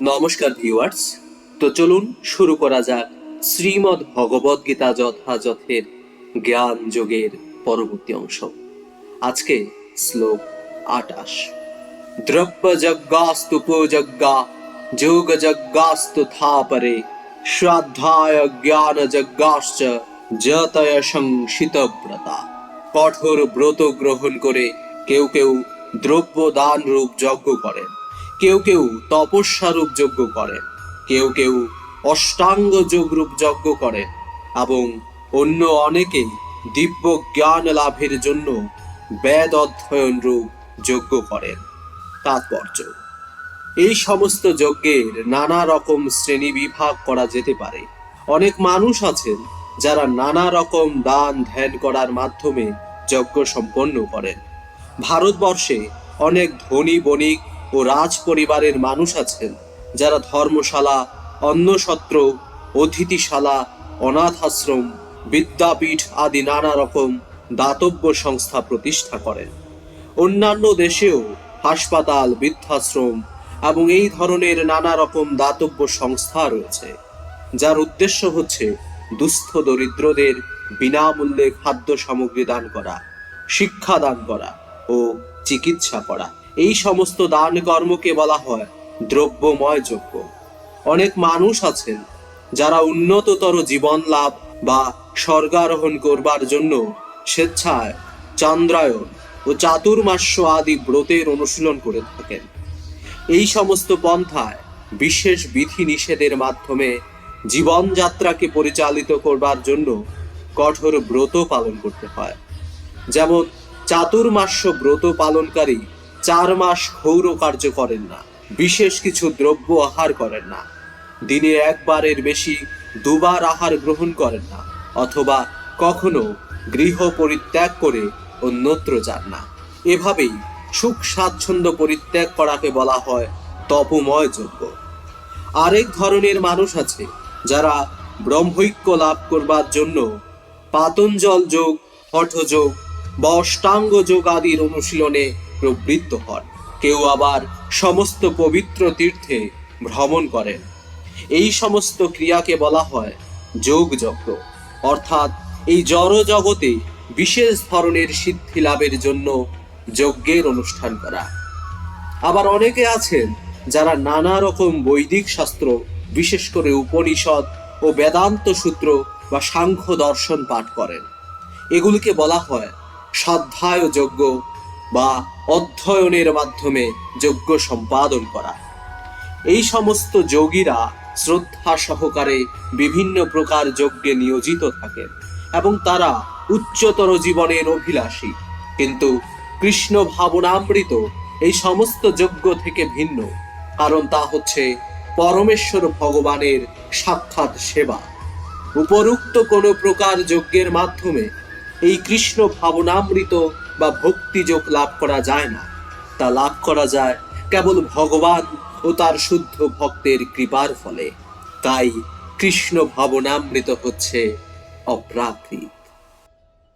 নমস্কার ভিউয়ার্স তো চলুন শুরু করা যাক শ্রীমদ্ ভগবদ গীতা যথাযথের জ্ঞান যোগের পরবর্তী অংশ। আজকে শ্লোক আটাশ দ্রব্য যজ্ঞাস্তু যোগ যজ্ঞাস্তু শ্রাদ্ধায় জ্ঞান যজ্ঞাশ্চ সংশিতব্রতা কঠোর ব্রত গ্রহণ করে কেউ কেউ দ্রব্য দান রূপ যজ্ঞ করেন। কেউ কেউ তপস্যা রূপ যজ্ঞ করেন কেউ কেউ অষ্টাঙ্গ যোগ রূপ যজ্ঞ করেন এবং অন্য অনেকে দিব্য জ্ঞান লাভের জন্য বেদ অধ্যয়ন রূপ যজ্ঞ করেন তাৎপর্য, এই সমস্ত যজ্ঞের নানা রকম শ্রেণি বিভাগ করা যেতে পারে। অনেক মানুষ আছেন যারা নানা রকম দান ধ্যান করার মাধ্যমে যজ্ঞ সম্পন্ন করেন। ভারতবর্ষে অনেক ধনী বণিক ও রাজ পরিবারের মানুষ আছেন, যারা ধর্মশালা অন্নসত্র অতিথিশালা অনাথ আশ্রম বিদ্যাপীঠ আদি নানা রকম দাতব্য সংস্থা প্রতিষ্ঠা করেন। অন্যান্য দেশেও হাসপাতাল, বৃদ্ধাশ্রম এবং এই ধরনের নানা রকম দাতব্য সংস্থা রয়েছে, যার উদ্দেশ্য হচ্ছে দুস্থ দরিদ্রদের বিনামূল্যে খাদ্য সামগ্রী দান করা, শিক্ষা দান করা ও চিকিৎসা করা। এই সমস্ত দান কর্মকে বলা হয় দ্রব্যময় যজ্ঞ। অনেক মানুষ আছেন যারা উন্নততর জীবন লাভ বা স্বর্গারোহণ করবার জন্য স্বেচ্ছায় চন্দ্রায়ন ও চাতুর্মাস্য আদি ব্রতের অনুশীলন করে থাকেন। এই সমস্ত পন্থায় বিশেষ বিধি নিষেধের মাধ্যমে জীবনযাত্রাকে পরিচালিত করবার জন্য কঠোর ব্রত পালন করতে হয়। যেমন চাতুর্মাস্য ব্রত পালনকারী চার মাস ক্ষৌর কার্য করেন না, বিশেষ কিছু দ্রব্য আহার করেন না। দিনে একবারের বেশি দুবার আহার গ্রহণ করেন না, অথবা কখনো গৃহ পরিত্যাগ করে অন্যত্র যান না। এভাবেই সুখ স্বাচ্ছন্দ্য পরিত্যাগ করাকে বলা হয় তপময় যজ্ঞ। আরেক ধরনের মানুষ আছে, যারা ব্রহ্মৈক্য লাভ করবার জন্য পাতঞ্জল যোগ, হঠযোগ, বা অষ্টাঙ্গ যোগ আদির অনুশীলনে প্রবৃত্ত হন। কেউ আবার সমস্ত পবিত্র তীর্থে ভ্রমণ করেন। এই সমস্ত ক্রিয়াকে বলা হয় যোগ যজ্ঞ অর্থাৎ এই জড় জগতে বিশেষ ধরনের সিদ্ধি লাভের জন্য যজ্ঞের অনুষ্ঠান করা। আবার অনেকে আছেন যারা নানা রকম বৈদিক শাস্ত্র, বিশেষ করে উপনিষদ ও বেদান্ত সূত্র বা সাংখ্য দর্শন পাঠ করেন। এগুলিকে বলা হয় সাধ্যায় যজ্ঞ বা অধ্যয়নের মাধ্যমে যজ্ঞ সম্পাদন করা। এই সমস্ত যোগীরা শ্রদ্ধা সহকারে বিভিন্ন প্রকার যজ্ঞে নিয়োজিত থাকেন এবং তারা উচ্চতর জীবনের অভিলাষী। কিন্তু কৃষ্ণ ভাবনামৃত এই সমস্ত যজ্ঞ থেকে ভিন্ন, কারণ তা হচ্ছে পরমেশ্বর ভগবানের সাক্ষাৎ সেবা। উপরুক্ত কোনো প্রকার যজ্ঞের মাধ্যমে এই কৃষ্ণ ভাবনামৃত বা ভক্তিযোগ লাভ করা যায় না। তা লাভ করা যায় কেবল ভগবান ও তার শুদ্ধ ভক্তের কৃপার ফলে। তাই কৃষ্ণ ভবনামৃত হচ্ছে অপ্রাকৃত।